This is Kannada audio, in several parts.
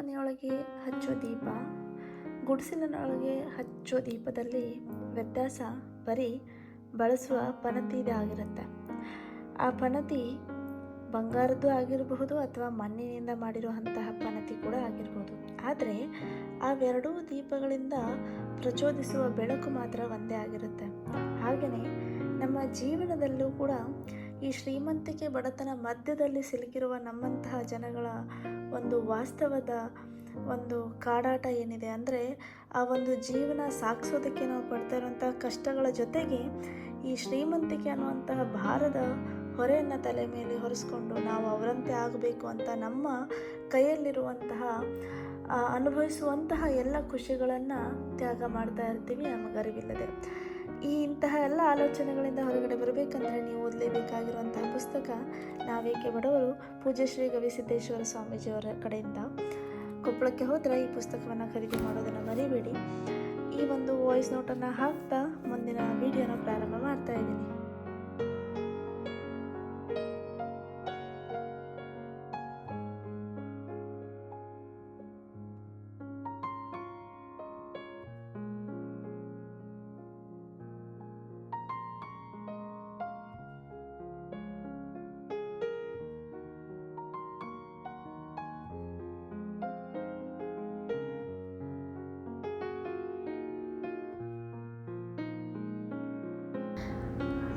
ಮನೆಯೊಳಗೆ ಹಚ್ಚೋ ದೀಪ, ಗುಡಿಸಿಲಿನೊಳಗೆ ಹಚ್ಚೋ ದೀಪದಲ್ಲಿ ವ್ಯತ್ಯಾಸ ಬರೀ ಬಳಸುವ ಪನತಿದೇ ಆಗಿರುತ್ತೆ. ಆ ಪನತಿ ಬಂಗಾರದ್ದು ಆಗಿರಬಹುದು ಅಥವಾ ಮಣ್ಣಿನಿಂದ ಮಾಡಿರುವಂತಹ ಪನತಿ ಕೂಡ ಆಗಿರ್ಬೋದು ಆದರೆ ಅವೆರಡೂ ದೀಪಗಳಿಂದ ಪ್ರಚೋದಿಸುವ ಬೆಳಕು ಮಾತ್ರ ಒಂದೇ ಆಗಿರುತ್ತೆ. ಹಾಗೆಯೇ ನಮ್ಮ ಜೀವನದಲ್ಲೂ ಕೂಡ ಈ ಶ್ರೀಮಂತಿಕೆ ಬಡತನ ಮಧ್ಯದಲ್ಲಿ ಸಿಲುಕಿರುವ ನಮ್ಮಂತಹ ಜನಗಳ ಒಂದು ವಾಸ್ತವದ ಒಂದು ಕಾಡಾಟ ಏನಿದೆ ಅಂದರೆ, ಆ ಒಂದು ಜೀವನ ಸಾಗಿಸೋದಕ್ಕೆ ನಾವು ಪಡ್ತಾ ಇರುವಂಥ ಕಷ್ಟಗಳ ಜೊತೆಗೆ ಈ ಶ್ರೀಮಂತಿಕೆ ಅನ್ನುವಂತಹ ಭಾರದ ಹೊರೆಯನ್ನು ತಲೆ ಮೇಲೆ ಹೊರಿಸ್ಕೊಂಡು ನಾವು ಅವರಂತೆ ಆಗಬೇಕು ಅಂತ ನಮ್ಮ ಕೈಯಲ್ಲಿರುವಂತಹ ಅನುಭವಿಸುವಂತಹ ಎಲ್ಲ ಖುಷಿಗಳನ್ನು ತ್ಯಾಗ ಮಾಡ್ತಾ ಇರ್ತೀವಿ. ನಮಗರಿವಿಲ್ಲದೆ ಈ ಇಂತಹ ಎಲ್ಲ ಆಲೋಚನೆಗಳಿಂದ ಹೊರಗಡೆ ಬರಬೇಕಂದ್ರೆ ನೀವು ಓದಲೇಬೇಕಾಗಿರುವಂತಹ ಪುಸ್ತಕ ನಾವೇಕೆ ಬಡವರು? ಪೂಜ್ಯಶ್ರೀ ಗವಿಸಿದ್ದೇಶ್ವರ ಸ್ವಾಮೀಜಿಯವರ ಕಡೆಯಿಂದ. ಕೊಪ್ಪಳಕ್ಕೆ ಹೋದರೆ ಈ ಪುಸ್ತಕವನ್ನು ಖರೀದಿ ಮಾಡೋದನ್ನು ಮರಿಬೇಡಿ. ಈ ಒಂದು ವಾಯ್ಸ್ ನೋಟನ್ನು ಹಾಕ್ತಾ ಮುಂದಿನ ವಿಡಿಯೋನ ಪ್ರಾರಂಭ ಮಾಡ್ತಾ ಇದ್ದೀನಿ.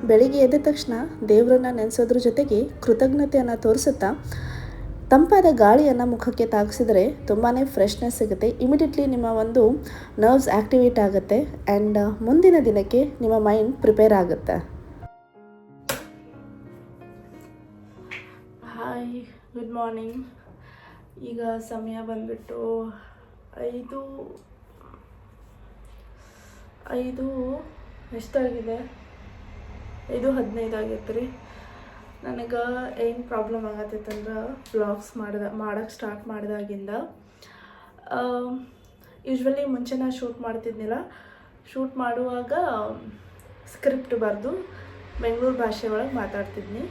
ಬೆಳಿಗ್ಗೆ ಎದ್ದ ತಕ್ಷಣ ದೇವರನ್ನ ನೆನೆಸೋದ್ರ ಜೊತೆಗೆ ಕೃತಜ್ಞತೆಯನ್ನು ತೋರಿಸುತ್ತಾ ತಂಪಾದ ಗಾಳಿಯನ್ನು ಮುಖಕ್ಕೆ ತಾಗಿಸಿದರೆ ತುಂಬಾ ಫ್ರೆಶ್ನೆಸ್ ಸಿಗುತ್ತೆ. ಇಮಿಡಿಯೇಟ್ಲಿ ನಿಮ್ಮ ಒಂದು ನರ್ವ್ಸ್ ಆ್ಯಕ್ಟಿವೇಟ್ ಆಗುತ್ತೆ ಆ್ಯಂಡ್ ಮುಂದಿನ ದಿನಕ್ಕೆ ನಿಮ್ಮ ಮೈಂಡ್ ಪ್ರಿಪೇರ್ ಆಗುತ್ತೆ. ಹಾಯ್ ಗುಡ್ ಮಾರ್ನಿಂಗ್ ಈಗ ಸಮಯ ಬಂದುಬಿಟ್ಟು ಐದು ಐದು ಎಷ್ಟಾಗಿದೆ? ಐದು ಹದಿನೈದು ಆಗೈತೆ ರೀ. ನನಗೆ ಏನು ಪ್ರಾಬ್ಲಮ್ ಆಗತ್ತೈತಂದ್ರೆ ಬ್ಲಾಗ್ಸ್ ಮಾಡ್ದ ಮಾಡೋಕ್ಕೆ ಸ್ಟಾರ್ಟ್ ಮಾಡಿದಾಗಿಂದ ಯೂಶ್ವಲಿ ಮುಂಚೆ ನಾನು ಶೂಟ್ ಮಾಡ್ತಿದ್ನಿಲ್ಲ. ಶೂಟ್ ಮಾಡುವಾಗ ಸ್ಕ್ರಿಪ್ಟ್ ಬರೆದು ಬೆಂಗಳೂರು ಭಾಷೆ ಒಳಗೆ ಮಾತಾಡ್ತಿದ್ನಿ.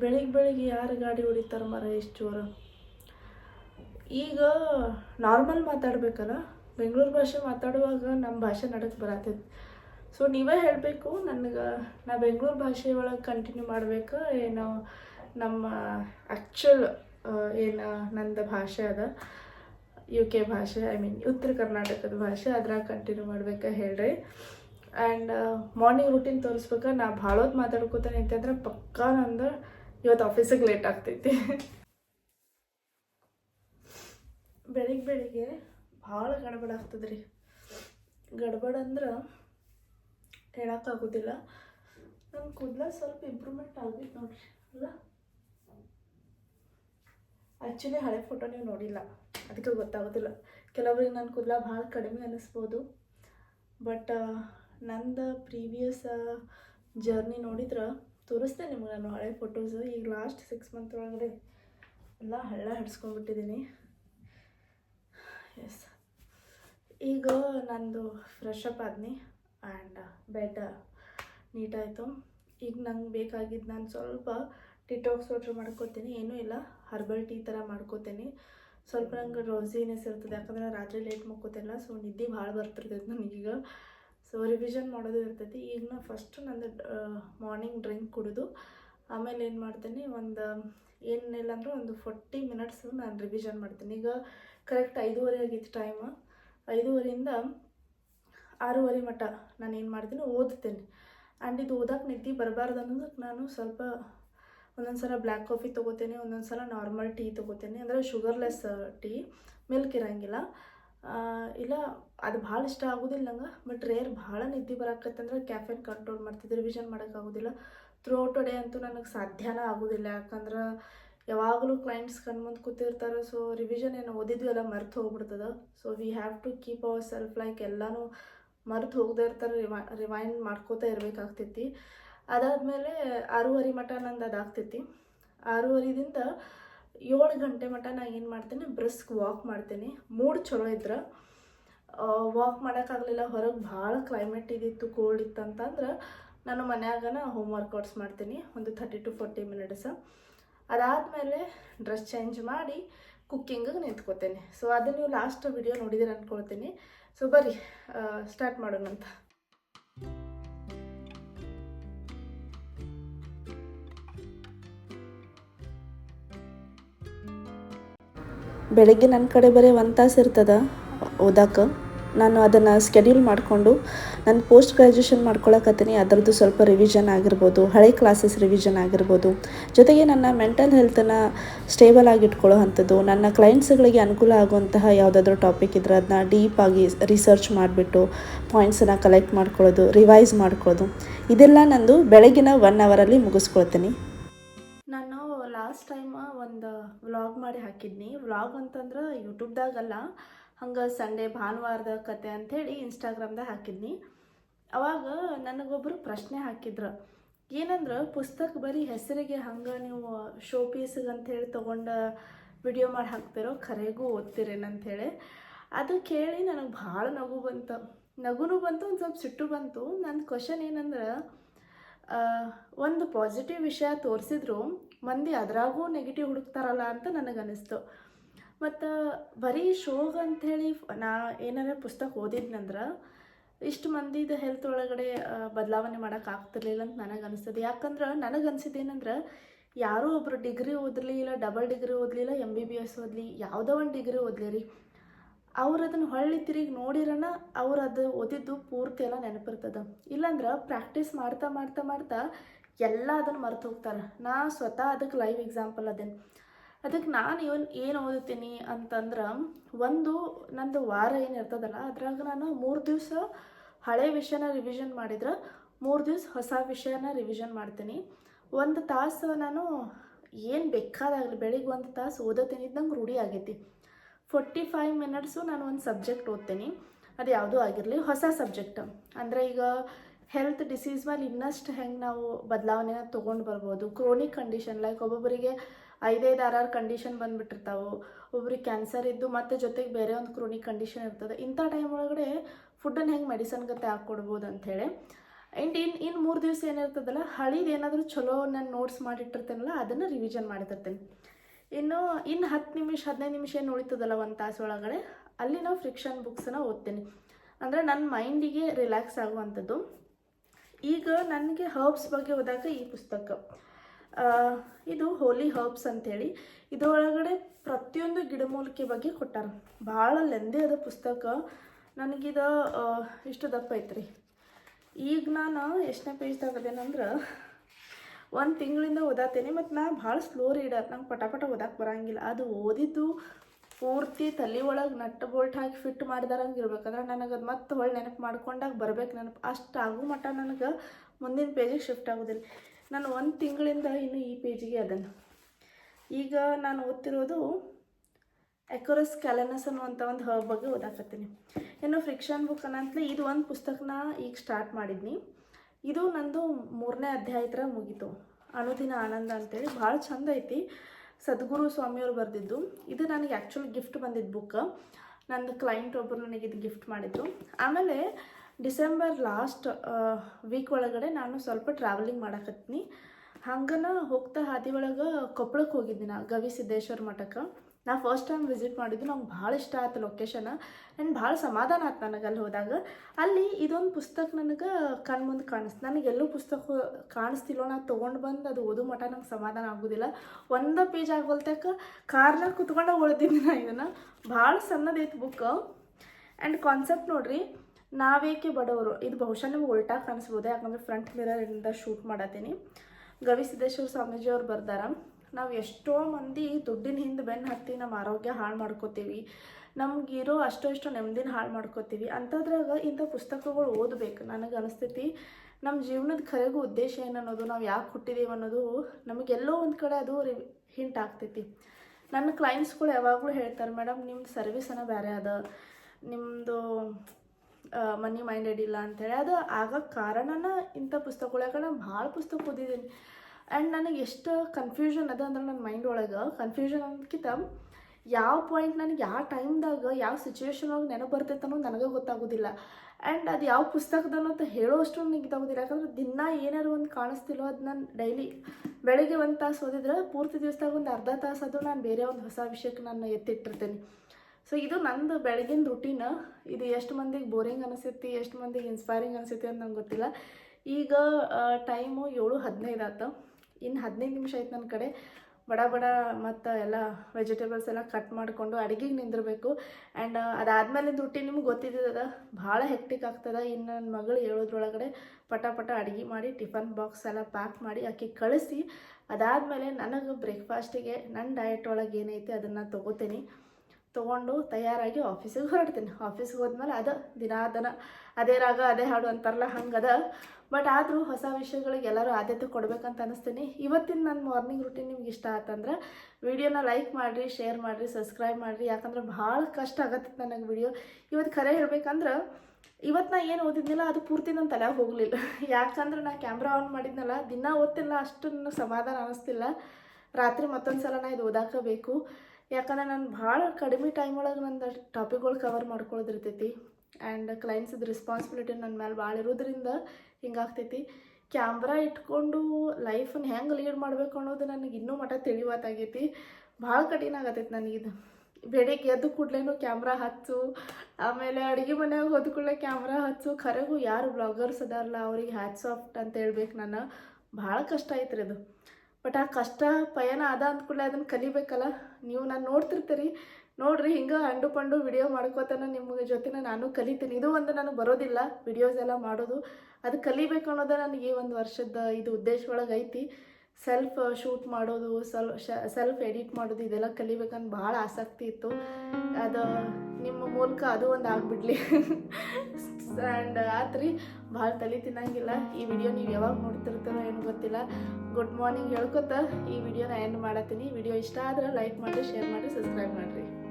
ಬೆಳಿಗ್ಗೆ ಬೆಳಿಗ್ಗೆ ಯಾರು ಗಾಡಿ ಹೊಡಿತಾರೆ ಮರ ಎಷ್ಟು ಜೋರ. ಈಗ ನಾರ್ಮಲ್ ಮಾತಾಡ್ಬೇಕಲ್ಲ ಬೆಂಗಳೂರು ಭಾಷೆ ಮಾತಾಡುವಾಗ ನಮ್ಮ ಭಾಷೆ ನಡಕ್ಕೆ ಬರತ್ತೈತಿ. ಸೊ ನೀವೇ ಹೇಳಬೇಕು, ನನಗೆ, ನಾ ಬೆಂಗಳೂರು ಭಾಷೆ ಒಳಗೆ ಕಂಟಿನ್ಯೂ ಮಾಡಬೇಕು, ಏನು ನಮ್ಮ ಆ್ಯಕ್ಚುಲ್ ಏನು ನಂದು ಭಾಷೆ ಅದ. ಯು ಕೆ ಭಾಷೆ ಐ ಮೀನ್ ಉತ್ತರ ಕರ್ನಾಟಕದ ಭಾಷೆ, ಅದ್ರಾಗ ಕಂಟಿನ್ಯೂ ಮಾಡ್ಬೇಕಾ ಹೇಳ್ರಿ. ಆ್ಯಂಡ್ ಮಾರ್ನಿಂಗ್ ರೂಟೀನ್ ತೋರಿಸ್ಬೇಕಾ, ನಾ ಭಾಳ ಹೊತ್ತು ಮಾತಾಡ್ಕೋತಾನೆ ಅಂತಂದ್ರೆ ಪಕ್ಕಾ ನಂದು ಇವತ್ತು ಆಫೀಸಿಗೆ ಲೇಟ್ ಆಗ್ತೈತಿ. ಬೆಳಿಗ್ಗೆ ಬೆಳಿಗ್ಗೆ ಭಾಳ ಗಡಬಡ ಆಗ್ತದ್ರಿ. ಗಡ್ಬಡ ಅಂದ್ರೆ ಹೇಳೋಕ್ಕಾಗೋದಿಲ್ಲ. ನನ್ನ ಕೂದಲ ಸ್ವಲ್ಪ ಇಂಪ್ರೂವ್ಮೆಂಟ್ ಆಗಬೇಕು ನೋಡಿರಿ ಅಲ್ಲ ಆ್ಯಕ್ಚುಲಿ ಹಳೆ ಫೋಟೋ ನೀವು ನೋಡಿಲ್ಲ, ಅದಕ್ಕೆ ಗೊತ್ತಾಗೋದಿಲ್ಲ. ಕೆಲವರಿಗೆ ನನ್ನ ಕೂದಲ ಭಾಳ ಕಡಿಮೆ ಅನ್ನಿಸ್ಬೋದು ಬಟ್ ನಂದು ಪ್ರೀವಿಯಸ್ ಜರ್ನಿ ನೋಡಿದ್ರೆ ತೋರಿಸ್ತೇನೆ ನಿಮ್ಗೆ ನಾನು ಹಳೆ ಫೋಟೋಸು ಈಗ ಲಾಸ್ಟ್ ಸಿಕ್ಸ್ ಮಂತ್ ಒಳಗಡೆ ಎಲ್ಲ ಹಳ್ಳ ಹಿಡ್ಸ್ಕೊಂಡ್ಬಿಟ್ಟಿದ್ದೀನಿ ಎಸ್ ಈಗ ನಂದು ಫ್ರೆಶ್ ಅಪ್ ಆದ್ನಿ. ಆ್ಯಂಡ್ ಬೆಡ್ ನೀಟಾಯಿತು. ಈಗ ನಂಗೆ ಬೇಕಾಗಿದ್ದು ನಾನು ಸ್ವಲ್ಪ ಟಿಟಾಕ್ಸ್ ವಾಟ್ರ್ ಮಾಡ್ಕೋತೀನಿ. ಏನೂ ಇಲ್ಲ. ಹರ್ಬಲ್ ಟೀ ಥರ ಮಾಡ್ಕೋತೀನಿ. ಸ್ವಲ್ಪ ನಂಗೆ ರೋಸಿನೆಸ್ ಇರ್ತದೆ. ಯಾಕಂದ್ರೆ ರಾತ್ರಿ ಲೇಟ್ ಮಕ್ಕೋತಿಲ್ಲ ಸೊ ನಿದ್ದೆ ಭಾಳ ಬರ್ತಿರ್ತೈತೆ ನನಗೀಗ. ಸೊ ರಿವಿಷನ್ ಮಾಡೋದು ಇರ್ತೈತಿ. ಈಗ ನಾ ಫಸ್ಟ್ ನಂದು ಮಾರ್ನಿಂಗ್ ಡ್ರಿಂಕ್ ಕುಡಿದು, ಆಮೇಲೆ ಏನು ಮಾಡ್ತೀನಿ? ಒಂದು ಏನಿಲ್ಲ ಅಂದ್ರೆ ಒಂದು ಫೋರ್ಟಿ ಮಿನಿಟ್ಸ್ ನಾನು ರಿವಿಷನ್ ಮಾಡ್ತೀನಿ. ಈಗ ಕರೆಕ್ಟ್ ಐದೂವರೆ ಆಗಿತ್ತು ಟೈಮ್ ಐದೂವರೆಯಿಂದ ಆರೂವರೆ ಮಟ್ಟ ನಾನು ಏನು ಮಾಡ್ತೀನಿ, ಓದ್ತೇನೆ. ಆ್ಯಂಡ್ ಇದು ಓದಕ್ಕೆ ನಿದ್ದೆ ಬರಬಾರ್ದು ಅನ್ನೋದಕ್ಕೆ ನಾನು ಸ್ವಲ್ಪ ಒಂದೊಂದು ಸಲ ಬ್ಲ್ಯಾಕ್ ಕಾಫಿ ತೊಗೋತೇನೆ, ಒಂದೊಂದು ಸಲ ನಾರ್ಮಲ್ ಟೀ ತೊಗೋತೇನೆ. ಅಂದರೆ ಶುಗರ್ಲೆಸ್ ಟೀ ಮಿಲ್ಕ್ ಇರೋಂಗಿಲ್ಲ. ಇಲ್ಲ, ಅದು ಭಾಳ ಇಷ್ಟ ಆಗೋದಿಲ್ಲ ನಂಗೆ ಬಟ್ ರೇರ್ ಭಾಳ ನಿದ್ದೆ ಬರಾಕತ್ತಂದ್ರೆ ಕ್ಯಾಫೆನ್ ಕಂಟ್ರೋಲ್ ಮಾಡ್ತಿದ್ದೆ ರಿವಿಷನ್ ಮಾಡೋಕ್ಕಾಗೋದಿಲ್ಲ ಥ್ರೂ ಔಟ್ ಡೇ ಅಂತೂ ನನಗೆ ಸಾಧ್ಯನೇ ಆಗೋದಿಲ್ಲ. ಯಾಕಂದ್ರೆ ಯಾವಾಗಲೂ ಕ್ಲೈಂಟ್ಸ್ ಕಣ್ಮುಂದೆ ಕೂತಿರ್ತಾರೆ ಸೊ ರಿವಿಷನ್ ಏನು ಓದಿದ್ವಿ ಎಲ್ಲ ಮರ್ತು ಹೋಗ್ಬಿಡ್ತದೆ. So we have to keep our self like ಎಲ್ಲನೂ ಮರ್ತು ಹೋಗದೇ ಇರ್ತಾರೆ, ರಿವೈ ರಿವೈಂಡ್ ಮಾಡ್ಕೋತಾ ಇರಬೇಕಾಗ್ತೈತಿ. ಅದಾದಮೇಲೆ ಆರೂವರೆ ಮಟ ನಂದು ಅದಾಗ್ತೈತಿ. ಆರೂವರೆದಿಂದ ಏಳು ಗಂಟೆ ಮಟ ನಾ ಏನು ಮಾಡ್ತೀನಿ, ಬ್ರಿಸ್ಕ್ ವಾಕ್ ಮಾಡ್ತೀನಿ. ಮೂಡ್ ಚಲೋ ಇದ್ರೆ. ವಾಕ್ ಮಾಡೋಕ್ಕಾಗಲಿಲ್ಲ, ಹೊರಗೆ ಭಾಳ ಕ್ಲೈಮೇಟ್ ಇದಿತ್ತು ಕೋಲ್ಡ್ ಇತ್ತಂತಂದ್ರೆ ನಾನು ಮನ್ಯಾಗನ ಹೋಮ್ ವರ್ಕೌಟ್ಸ್ ಮಾಡ್ತೀನಿ, ಒಂದು ಥರ್ಟಿ ಟು ಫೋರ್ಟಿ ಮಿನಿಟ್ಸ್ ಅದಾದಮೇಲೆ ಡ್ರೆಸ್ ಚೇಂಜ್ ಮಾಡಿ ಕುಕ್ಕಿಂಗಿಗೆ ನಿಂತ್ಕೋತೇನೆ. ಸೊ ಅದು ನೀವು ಲಾಸ್ಟ್ ವಿಡಿಯೋ ನೋಡಿದಿರ ಅಂದ್ಕೊಳ್ತೀನಿ ಸೊ ಬರ್ರಿ ಸ್ಟಾರ್ಟ್ ಮಾಡೋಣಂತ ಬೆಳಗ್ಗೆ ನನ್ನ ಕಡೆ ಬರೀ ಒಂದು ತಾಸು ಇರ್ತದ ಓದಕ್ಕೆ ನಾನು ಅದನ್ನು ಸ್ಕೆಡ್ಯೂಲ್ ಮಾಡಿಕೊಂಡು ನಾನು ಪೋಸ್ಟ್ ಗ್ರ್ಯಾಜುಯೇಷನ್ ಮಾಡ್ಕೊಳಕತ್ತೀನಿ. ಅದರದ್ದು ಸ್ವಲ್ಪ ರಿವಿಷನ್ ಆಗಿರ್ಬೋದು, ಹಳೆ ಕ್ಲಾಸಸ್ ರಿವಿಷನ್ ಆಗಿರ್ಬೋದು. ಜೊತೆಗೆ ನನ್ನ ಮೆಂಟಲ್ ಹೆಲ್ತನ್ನು ಸ್ಟೇಬಲ್ ಆಗಿ ಇಟ್ಕೊಳ್ಳೋ ಅಂಥದ್ದು, ನನ್ನ ಕ್ಲೈಂಟ್ಸ್ಗಳಿಗೆ ಅನುಕೂಲ ಆಗುವಂತಹ ಯಾವುದಾದ್ರೂ ಟಾಪಿಕ್ ಇದ್ದರೆ ಅದನ್ನ ಡೀಪಾಗಿ ರಿಸರ್ಚ್ ಮಾಡಿಬಿಟ್ಟು ಪಾಯಿಂಟ್ಸನ್ನು ಕಲೆಕ್ಟ್ ಮಾಡ್ಕೊಳ್ಳೋದು ರಿವೈಸ್ ಮಾಡ್ಕೊಳ್ಳೋದು. ಇದೆಲ್ಲ ನಂದು ಬೆಳಗಿನ ಒನ್ ಅವರಲ್ಲಿ ಮುಗಿಸ್ಕೊಳ್ತೀನಿ. ನಾನು ಲಾಸ್ಟ್ ಟೈಮ್ ಒಂದು ವ್ಲಾಗ್ ಮಾಡಿ ಹಾಕಿದ್ನಿ. ವ್ಲಾಗ್ ಅಂತಂದ್ರೆ ಯೂಟ್ಯೂಬ್ದಾಗಲ್ಲ ಹಂಗೆ ಸಂಡೇ ಭಾನುವಾರದ ಕತೆ ಅಂಥೇಳಿ ಇನ್ಸ್ಟಾಗ್ರಾಮ್ದಾಗ ಹಾಕಿದ್ನಿ. ಅವಾಗ ನನಗೊಬ್ಬರು ಪ್ರಶ್ನೆ ಹಾಕಿದ್ರು. ಏನಂದ್ರೆ, ಪುಸ್ತಕ ಬರೀ ಹೆಸರಿಗೆ ಹಂಗೆ ನೀವು ಶೋ ಪೀಸಿಗೆ ಅಂಥೇಳಿ ತೊಗೊಂಡು ವಿಡಿಯೋ ಮಾಡಿ ಹಾಕ್ತಿರೋ ಖರೆಗೂ ಓದ್ತಿರೇನಂಥೇಳಿ. ಅದು ಕೇಳಿ ನನಗೆ ಭಾಳ ನಗು ಬಂತು. ನಗುನು ಬಂತು, ಒಂದು ಸ್ವಲ್ಪ ಸಿಟ್ಟು ಬಂತು. ನನ್ನ ಕ್ವಶನ್ ಏನಂದ್ರೆ ಒಂದು ಪಾಸಿಟಿವ್ ವಿಷಯ ತೋರಿಸಿದ್ರು, ಮಂದಿ ಅದ್ರಾಗೂ ನೆಗೆಟಿವ್ ಹುಡುಕ್ತಾರಲ್ಲ ಅಂತ ನನಗನ್ನಿಸ್ತು. ಮತ್ತು ಬರೀ ಶೋಗ ಅಂಥೇಳಿ ನಾ ಏನಾರ ಪುಸ್ತಕ ಓದಿದ್ನಂದ್ರೆ ಇಷ್ಟು ಮಂದಿದ ಹೆಲ್ತ್ ಒಳಗಡೆ ಬದಲಾವಣೆ ಮಾಡೋಕ್ಕಾಗ್ತಿರ್ಲಿಲ್ಲ ಅಂತ ನನಗೆ ಅನಿಸ್ತದೆ. ಯಾಕಂದ್ರೆ ನನಗೆ ಅನಿಸಿದ್ದೇನೆಂದ್ರೆ ಯಾರೋ ಒಬ್ಬರು ಡಿಗ್ರಿ ಓದಲಿ ಇಲ್ಲ ಡಬಲ್ ಡಿಗ್ರಿ ಓದಲಿಲ್ಲ ಎಂ ಬಿ ಬಿ ಎಸ್ ಓದಲಿ ಯಾವುದೋ ಒಂದು ಡಿಗ್ರಿ ಓದಲಿ ರೀ. ಅವ್ರು ಅದನ್ನು ಹೊಳ್ಳಿ ತಿರುಗಿ ನೋಡಿರೋಣ ಅವ್ರು ಅದು ಓದಿದ್ದು ಪೂರ್ತಿ ಎಲ್ಲ ನೆನಪಿರ್ತದೆ. ಇಲ್ಲಾಂದ್ರೆ ಪ್ರಾಕ್ಟೀಸ್ ಮಾಡ್ತಾ ಮಾಡ್ತಾ ಮಾಡ್ತಾ ಎಲ್ಲ ಅದನ್ನು ಮರ್ತು ಹೋಗ್ತಾರೆ. ನಾ ಸ್ವತಃ ಅದಕ್ಕೆ ಲೈವ್ ಎಕ್ಸಾಂಪಲ್ ಅದೇನು. ಅದಕ್ಕೆ ನಾನು ಇವನ್ ಏನು ಓದುತ್ತೀನಿ ಅಂತಂದ್ರೆ ಒಂದು ನಂದು ವಾರ ಏನು ಇರ್ತದಲ್ಲ, ಅದ್ರಾಗ ನಾನು ಮೂರು ದಿವಸ ಹಳೆ ವಿಷಯನ ರಿವಿಷನ್ ಮಾಡಿದ್ರೆ ಮೂರು ದಿವಸ ಹೊಸ ವಿಷಯನ ರಿವಿಷನ್ ಮಾಡ್ತೀನಿ. ಒಂದು ತಾಸು ನಾನು ಏನು ಬೇಕಾದಾಗಲಿ ಬೆಳಿಗ್ಗೆ ಒಂದು ತಾಸು ಓದತ್ತೀನಿ ನಂಗೆ ರೂಢಿ ಆಗೈತಿ. ಫೋರ್ಟಿ ಫೈವ್ ಮಿನಿಟ್ಸು ನಾನು ಒಂದು ಸಬ್ಜೆಕ್ಟ್ ಓದ್ತೀನಿ, ಅದು ಯಾವುದೂ ಆಗಿರಲಿ, ಹೊಸ ಸಬ್ಜೆಕ್ಟ್ ಅಂದರೆ ಈಗ ಹೆಲ್ತ್ ಡಿಸೀಸ್ ಮೇಲೆ ಇನ್ನಷ್ಟು ಹೆಂಗೆ ನಾವು ಬದಲಾವಣೆನ ತೊಗೊಂಡು ಬರ್ಬೋದು ಕ್ರೋನಿಕ್ ಕಂಡೀಷನ್ ಲೈಕ್ ಒಬ್ಬೊಬ್ಬರಿಗೆ ಐದೈದು ಆರಾರು ಕಂಡೀಷನ್ ಬಂದುಬಿಟ್ಟಿರ್ತಾವೆ. ಒಬ್ರಿಗೆ ಕ್ಯಾನ್ಸರ್ ಇದ್ದು ಮತ್ತು ಜೊತೆಗೆ ಬೇರೆ ಒಂದು ಕ್ರೋನಿಕ್ ಕಂಡೀಷನ್ ಇರ್ತದೆ. ಇಂಥ ಟೈಮ್ ಒಳಗಡೆ ಫುಡ್ಡನ್ನು ಹೆಂಗೆ ಮೆಡಿಸನ್ ಗತೆ ಹಾಕ್ಕೊಡ್ಬೋದು ಅಂಥೇಳಿ ಆ್ಯಂಡ್ ಇನ್ನು ಇನ್ನು ಮೂರು ದಿವಸ ಏನಿರ್ತದಲ್ಲ, ಹಳೀದು ಏನಾದರೂ ಚಲೋ ನಾನು ನೋಟ್ಸ್ ಮಾಡಿಟ್ಟಿರ್ತೇನಲ್ಲ, ಅದನ್ನು ರಿವಿಷನ್ ಮಾಡಿರ್ತೇನೆ ಇನ್ನು ಇನ್ನು ಹತ್ತು ನಿಮಿಷ, ಹದಿನೈದು ನಿಮಿಷ ಏನು ಉಳಿತದಲ್ಲ ಒಂದು ತಾಸು ಒಳಗಡೆ, ಅಲ್ಲಿ ನಾವು ಫ್ರಿಕ್ಷನ್ ಬುಕ್ಸನ್ನ ಓದ್ತೀನಿ. ಅಂದರೆ ನನ್ನ ಮೈಂಡಿಗೆ ರಿಲ್ಯಾಕ್ಸ್ ಆಗುವಂಥದ್ದು. ಈಗ ನನಗೆ ಹರ್ಬ್ಸ್ ಬಗ್ಗೆ ಹೋದಾಗ ಈ ಪುಸ್ತಕ. ಇದು ಹೋಲಿ ಹರ್ಬ್ಸ್ ಅಂತೇಳಿ. ಇದರೊಳಗಡೆ ಪ್ರತಿಯೊಂದು ಗಿಡಮೂಲಿಕೆ ಬಗ್ಗೆ ಕೊಟ್ಟಾರ. ಭಾಳ ಲೆಂದೆ ಅದ ಪುಸ್ತಕ. ನನಗಿದ ಇಷ್ಟು ದಪ್ಪ ಐತ್ರಿ. ಈಗ ನಾನು ಎಷ್ಟನೇ ಪೇಜ್ದಾಗ ಅದೇನಂದ್ರೆ ಒಂದು ತಿಂಗಳಿಂದ ಓದಾತೇನೆ ಮತ್ತು ನಾ ಭಾಳ ಸ್ಲೋ ರೀಡರ್ ನಂಗೆ ಪಟ ಪಟ ಓದಕ್ಕೆ ಬರಂಗಿಲ್ಲ. ಅದು ಓದಿದ್ದು ಪೂರ್ತಿ ತಲೆ ಒಳಗೆ ನಟ್ಟು ಬೋಲ್ಟ್ ಹಾಕಿ ಫಿಟ್ ಮಾಡಿದಾರಂಗೆ ಇರ್ಬೇಕಂದ್ರೆ ನನಗೆ ಅದು ಮತ್ತೆ ಹೊಳ್ಳಿ ನೆನಪು ಮಾಡ್ಕೊಂಡಾಗ ಬರ್ಬೇಕು ನೆನಪು. ಅಷ್ಟು ಆಗೋ ಮಟ್ಟ ನನಗೆ ಮುಂದಿನ ಪೇಜಿಗೆ ಶಿಫ್ಟ್ ಆಗೋದಿಲ್ಲ. ನಾನು ಒಂದು ತಿಂಗಳಿಂದ ಇನ್ನು ಈ ಪೇಜಿಗೆ ಅದನ್ನು. ಈಗ ನಾನು ಓದ್ತಿರೋದು ಎಕೋರಸ್ ಕ್ಯಾಲನಸ್ ಅನ್ನುವಂಥ ಒಂದು ಹಬ್ ಬಗ್ಗೆ ಓದಾಕತ್ತೀನಿ. ಏನು ಫ್ರಿಕ್ಷನ್ ಬುಕ್ ಅನ್ನಂತಲೇ ಇದು ಒಂದು ಪುಸ್ತಕನ ಈಗ ಸ್ಟಾರ್ಟ್ ಮಾಡಿದ್ನಿ. ಇದು ನಂದು ಮೂರನೇ ಅಧ್ಯಾಯ ಥರ ಮುಗೀತು. ಅನುದಿನ ಆನಂದ ಅಂತೇಳಿ. ಭಾಳ ಚಂದ ಐತಿ. ಸದ್ಗುರು ಸ್ವಾಮಿಯವರು ಬರೆದಿದ್ದು. ಇದು ನನಗೆ ಆ್ಯಕ್ಚುಲಿ ಗಿಫ್ಟ್ ಬಂದಿದ್ದು ಬುಕ್ ನಂದು ಕ್ಲೈಂಟ್ ಒಬ್ಬರು ನನಗೆ ಇದು ಗಿಫ್ಟ್ ಮಾಡಿದ್ದು. ಆಮೇಲೆ ಡಿಸೆಂಬರ್ ಲಾಸ್ಟ್ ವೀಕ್ ಒಳಗಡೆ ನಾನು ಸ್ವಲ್ಪ ಟ್ರಾವೆಲಿಂಗ್ ಮಾಡಕತ್ತೀನಿ. ಹಂಗನ ಹೋಗ್ತಾ ಹಾದಿ ಒಳಗೆ ಕೊಪ್ಪಳಕ್ಕೆ ಹೋಗಿದ್ದೆ ನಾ, ಗವಿ ಸಿದ್ದೇಶ್ವರ ಮಠಕ್ಕೆ. ನಾ ಫಸ್ಟ್ ಟೈಮ್ ವಿಸಿಟ್ ಮಾಡಿದ್ದು, ನಂಗೆ ಭಾಳ ಇಷ್ಟ ಆಯ್ತು ಲೊಕೇಶನ್ ಆ್ಯಂಡ್ ಭಾಳ ಸಮಾಧಾನ ಆಯ್ತು ನನಗೆ ಅಲ್ಲಿ ಹೋದಾಗ. ಅಲ್ಲಿ ಇದೊಂದು ಪುಸ್ತಕ ನನಗೆ ಕಣ್ಮುಂದೆ ಕಾಣಿಸ್ತು. ನನಗೆ ಎಲ್ಲೂ ಪುಸ್ತಕ ಕಾಣಿಸ್ತಿಲ್ಲೋ ನಾ ತೊಗೊಂಡು ಬಂದು ಅದು ಓದು ಮಠ ನಂಗೆ ಸಮಾಧಾನ ಆಗೋದಿಲ್ಲ. ಒಂದು ಪೇಜ್ ಆಗೋಲ್ತಕ್ಕ ಕಾರ್ನಲ್ಲಿ ಕುತ್ಕೊಂಡು ಓದಿದ್ದೀನಿ ನಾ ಇದನ್ನು. ಭಾಳ ಸಣ್ಣದೈತೆ ಬುಕ್ ಆ್ಯಂಡ್ ಕಾನ್ಸೆಪ್ಟ್ ನೋಡ್ರಿ ನಾವೇಕೆ ಬಡವರು? ಇದು ಬಹುಶಃ ನಿಮ್ಗೆ ಉಲ್ಟಾಗಿ ಕಾಣಿಸ್ಬೋದು. ಯಾಕಂದ್ರೆ ಫ್ರಂಟ್ ಮಿರರಿಂದ ಶೂಟ್ ಮಾಡತ್ತೀನಿ. ಗವಿ ಸಿದ್ದೇಶ್ವರ ಸ್ವಾಮೀಜಿ ಅವ್ರು ಬರ್ದಾರ. ನಾವು ಎಷ್ಟೋ ಮಂದಿ ದುಡ್ಡಿನ ಹಿಂದೆ ಬೆನ್ನು ಹತ್ತಿ ನಮ್ಮ ಆರೋಗ್ಯ ಹಾಳು ಮಾಡ್ಕೋತೀವಿ. ನಮಗಿರೋ ಅಷ್ಟೋ ಇಷ್ಟೋ ನೆಮ್ಮದಿನ ಹಾಳು ಮಾಡ್ಕೋತೀವಿ. ಅಂಥದ್ರಾಗ ಇಂಥ ಪುಸ್ತಕಗಳು ಓದಬೇಕು. ನನಗೆ ಅನಿಸ್ತೈತಿ ನಮ್ಮ ಜೀವನದ ಖರೆಗೂ ಉದ್ದೇಶ ಏನು ಅನ್ನೋದು ನಾವು ಯಾಕೆ ಹುಟ್ಟಿದೀವಿ ಅನ್ನೋದು ನಮಗೆಲ್ಲೋ ಒಂದು ಕಡೆ ಅದು ಹಿಂಟ್ ಆಗ್ತೈತಿ. ನನ್ನ ಕ್ಲೈಂಟ್ಸ್ಗಳು ಯಾವಾಗಲೂ ಹೇಳ್ತಾರೆ ಮೇಡಮ್ ನಿಮ್ದು ಸರ್ವಿಸ್ ಅನ್ನೋ ಬೇರೆ ಅದ. ನಿಮ್ಮದು ಮನಿ ಮೈಂಡೆಡ್ ಇಲ್ಲ ಅಂತೇಳಿ. ಅದು ಆಗ ಕಾರಣನ ಇಂಥ ಪುಸ್ತಕಗಳು ಯಾಕಂದ್ರೆ ನಾನು ಭಾಳ ಪುಸ್ತಕ ಓದಿದ್ದೀನಿ. ಆ್ಯಂಡ್ ನನಗೆ ಎಷ್ಟು ಕನ್ಫ್ಯೂಷನ್ ಅದ ಅಂದ್ರೆ ನನ್ನ ಮೈಂಡ್ ಒಳಗೆ ಕನ್ಫ್ಯೂಷನ್ ಅನ್ನೋದಕ್ಕಿಂತ ಯಾವ ಪಾಯಿಂಟ್ ನನಗೆ ಯಾವ ಟೈಮ್ದಾಗ ಯಾವ ಸಿಚುವೇಶನ್ ಒಳಗೆ ನೆನಪು ಬರ್ತೈತೆ ಅನ್ನೋದು ನನಗೆ ಗೊತ್ತಾಗೋದಿಲ್ಲ. ಆ್ಯಂಡ್ ಅದು ಯಾವ ಪುಸ್ತಕದ ಅಂತ ಹೇಳೋಷ್ಟು ನನಗೆ ಇದಾಗೋದಿಲ್ಲ. ಯಾಕಂದ್ರೆ ದಿನ ಏನಾರು ಒಂದು ಕಾಣಿಸ್ತಿಲ್ಲೋ ಅದು ನಾನು ಡೈಲಿ ಬೆಳಗ್ಗೆ ಒಂದು ತಾಸು ಓದಿದ್ರೆ ಪೂರ್ತಿ ದಿವಸದಾಗ ಒಂದು ಅರ್ಧ ತಾಸು ಅದು ನಾನು ಬೇರೆ ಒಂದು ಹೊಸ ವಿಷಯಕ್ಕೆ ನಾನು ಎತ್ತಿಟ್ಟಿರ್ತೀನಿ. ಸೊ ಇದು ನಂದು ಬೆಳಗಿನ ರುಟೀನ್ ಇದು ಎಷ್ಟು ಮಂದಿಗೆ ಬೋರಿಂಗ್ ಅನಿಸೈತಿ, ಎಷ್ಟು ಮಂದಿಗೆ ಇನ್ಸ್ಪೈರಿಂಗ್ ಅನಿಸೈತಿ ಅಂತ ನಂಗೆ ಗೊತ್ತಿಲ್ಲ. ಈಗ ಟೈಮು ಏಳು ಹದಿನೈದು ಆತು. ಇನ್ನು ಹದಿನೈದು ನಿಮಿಷ ಆಯ್ತು ನನ್ನ ಕಡೆ. ಬಡ ಬಡ ಮತ್ತು ಎಲ್ಲ ವೆಜಿಟೇಬಲ್ಸ್ ಎಲ್ಲ ಕಟ್ ಮಾಡಿಕೊಂಡು ಅಡುಗೆಗೆ ನಿಂದಿರಬೇಕು. ಆ್ಯಂಡ್ ಅದಾದ್ಮೇಲಿಂದ ರುಟೀನ್ ನಿಮ್ಗೆ ಗೊತ್ತಿದ್ದದ ಭಾಳ ಹೆಕ್ಟಿಕ್ ಆಗ್ತದೆ. ಇನ್ನು ನನ್ನ ಮಗಳು ಹೇಳೋದ್ರೊಳಗಡೆ ಪಟ ಪಟ ಅಡುಗೆ ಮಾಡಿ, ಟಿಫನ್ ಬಾಕ್ಸ್ ಎಲ್ಲ ಪ್ಯಾಕ್ ಮಾಡಿ ಅಕ್ಕಿ ಕಳಿಸಿ. ಅದಾದಮೇಲೆ ನನಗೆ ಬ್ರೇಕ್ಫಾಸ್ಟಿಗೆ ನನ್ನ ಡಯಟ್ ಒಳಗೆ ಏನೈತೆ ಅದನ್ನು ತೊಗೋತೀನಿ. ತೊಗೊಂಡು ತಯಾರಾಗಿ ಆಫೀಸಿಗೆ ಹೊರಡ್ತೀನಿ. ಆಫೀಸ್ಗೆ ಹೋದ್ಮೇಲೆ ಅದು ದಿನಾದನ ಅದೇ ರಾಗ, ಅದೇ ಹಾಡು ಅಂತಾರಲ್ಲ, ಹಂಗದ. ಬಟ್ ಆದರೂ ಹೊಸ ವಿಷಯಗಳಿಗೆ ಎಲ್ಲರೂ ಆದ್ಯತೆ ಕೊಡಬೇಕಂತ ಅನಿಸ್ತೀನಿ. ಇವತ್ತಿನ ನನ್ನ ಮಾರ್ನಿಂಗ್ ರುಟೀನ್ ನಿಮ್ಗೆ ಇಷ್ಟ ಆತಂದ್ರೆ ವಿಡಿಯೋನ ಲೈಕ್ ಮಾಡಿರಿ ಶೇರ್ ಮಾಡಿರಿ ಸಬ್ಸ್ಕ್ರೈಬ್ ಮಾಡಿರಿ. ಯಾಕಂದ್ರೆ ಭಾಳ ಕಷ್ಟ ಆಗತ್ತೆ ನನಗೆ ವಿಡಿಯೋ ಇವತ್ತು ಖರೆ ಹೇಳ್ಬೇಕಂದ್ರೆ ಇವತ್ತು ನಾ ಏನು ಓದಿದ್ನಲ್ಲ ಅದು ಪೂರ್ತಿ ನನ್ನ ತಲೆ ಹೋಗಲಿಲ್ಲ. ಯಾಕಂದ್ರೆ ನಾ ಕ್ಯಾಮ್ರಾ ಆನ್ ಮಾಡಿದ್ನಲ್ಲ, ದಿನ ಓದ್ತಿಲ್ಲ ಅಷ್ಟು ಸಮಾಧಾನ ಅನ್ನಿಸ್ತಿಲ್ಲ ರಾತ್ರಿ ಮತ್ತೊಂದು ಸಲ ನಾ ಇದು ಓದಾಕಬೇಕು. ಯಾಕಂದ್ರೆ ನಾನು ಭಾಳ ಕಡಿಮೆ ಟೈಮ್ ಒಳಗೆ ನಂದು ಟಾಪಿಕ್ಗಳು ಕವರ್ ಮಾಡ್ಕೊಳ್ಳೋದಿರ್ತೈತಿ ಆ್ಯಂಡ್ ಕ್ಲೈಂಟ್ಸದ ರೆಸ್ಪಾನ್ಸಿಬಿಲಿಟಿ ನನ್ನ ಮೇಲೆ ಭಾಳ ಇರೋದ್ರಿಂದ ಹಿಂಗಾಗ್ತೈತಿ ಕ್ಯಾಮ್ರಾ ಇಟ್ಕೊಂಡು ಲೈಫನ್ನ ಹೆಂಗೆ ಲೀಡ್ ಮಾಡಬೇಕು ಅನ್ನೋದು ನನಗೆ ಇನ್ನೂ ಮಟ್ಟ ತಿಳಿವತ್ತಾಗೈತಿ ಭಾಳ ಕಠಿಣ ಆಗತೈತಿ ನನಗಿದು ಬೆಳಿಗ್ಗೆ ಎದ್ದು ಕೂಡ್ಲೇನು ಕ್ಯಾಮ್ರಾ ಹಚ್ಚು, ಆಮೇಲೆ ಅಡುಗೆ ಮನೆಯಾಗ ಹೋದ ಕೂಡಲೇ ಕ್ಯಾಮ್ರಾ ಹಚ್ಚು. ಖರೆಗೂ ಯಾರು ಬ್ಲಾಗರ್ಸ್ ಅದಾರಲ್ಲ ಅವ್ರಿಗೆ ಹ್ಯಾಟ್ಸ್ ಆಫ್ ಅಂತ ಹೇಳ್ಬೇಕು ನಾನು. ಭಾಳ ಕಷ್ಟ ಐತ್ರಿ ಅದು. ಬಟ್ ಆ ಕಷ್ಟ ಪಯಣ ಅದ ಅಂದ್ಕೂಡಲೇ ಅದನ್ನು ಕಲಿಬೇಕಲ್ಲ. ನೀವು ನಾನು ನೋಡ್ತಿರ್ತೀರಿ. ನೋಡ್ರಿ ಹಿಂಗೆ ಅಂಡು ಪಂಡು ವಿಡಿಯೋ ಮಾಡ್ಕೋತಾನೆ ನಿಮ್ಮ ಜೊತೆನ ನಾನು ಕಲಿತೀನಿ. ಇದು ಒಂದು ನನಗೆ ಬರೋದಿಲ್ಲ ವಿಡಿಯೋಸ್ ಎಲ್ಲ ಮಾಡೋದು. ಅದು ಕಲಿಬೇಕು ಅನ್ನೋದು ನನಗೆ ಈ ಒಂದು ವರ್ಷದ ಇದು ಉದ್ದೇಶ ಒಳಗೆ ಐತಿ. ಸೆಲ್ಫ್ ಶೂಟ್ ಮಾಡೋದು ಸೆಲ್ ಸೆಲ್ಫ್ ಎಡಿಟ್ ಮಾಡೋದು ಇದೆಲ್ಲ ಕಲಿಬೇಕಂತ ಭಾಳ ಆಸಕ್ತಿ ಇತ್ತು. ಅದು ನಿಮ್ಮ ಮೂಲಕ ಅದು ಒಂದು ಆಗಿಬಿಡ್ಲಿ. ಆ್ಯಂಡ್ ಆತ್ರಿ, ಭಾಳ ತಲೆ ತಿನ್ನಂಗಿಲ್ಲ. ಈ ವಿಡಿಯೋ ನೀವು ಯಾವಾಗ ನೋಡ್ತಿರ್ತೀರೋ ಏನು ಗೊತ್ತಿಲ್ಲ. ಗುಡ್ ಮಾರ್ನಿಂಗ್ ಹೇಳ್ಕೊತ ಈ ವಿಡಿಯೋನ ಎಂಡ್ ಮಾಡತ್ತೀನಿ. ವಿಡಿಯೋ ಇಷ್ಟ ಆದ್ರೆ ಲೈಕ್ ಮಾಡಿ ಶೇರ್ ಮಾಡಿ ಸಬ್ಸ್ಕ್ರೈಬ್ ಮಾಡಿರಿ.